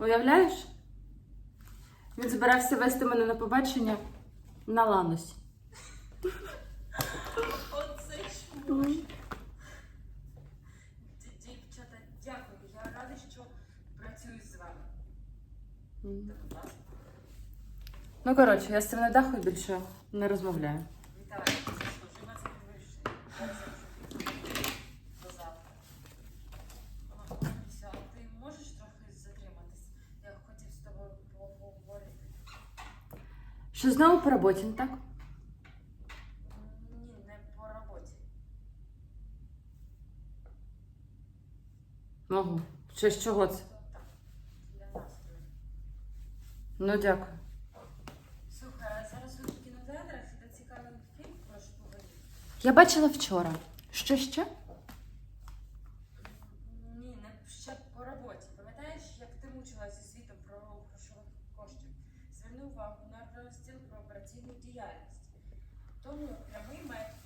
Уявляєш? Він збирався вести мене на побачення на ланосі. Оце ж Дівчата, дякую. Я рада, що працюю з вами. Ну, коротше, я з цим недахою більше не розмовляю. Вітаю, Що знову по роботі, не так? Ні, не по роботі. Можу. Чи з чого це? Для настрою. Ну, дякую. Слухай, а зараз у кінотеатрах іде цікавий фільм про шпигунів. Я бачила вчора. Що ще? Ні, не ще по роботі. Пам'ятаєш, як ти мучилася зі звітом про грошових коштів? Зверни увагу розділ про операційну діяльність. Тому прямий метод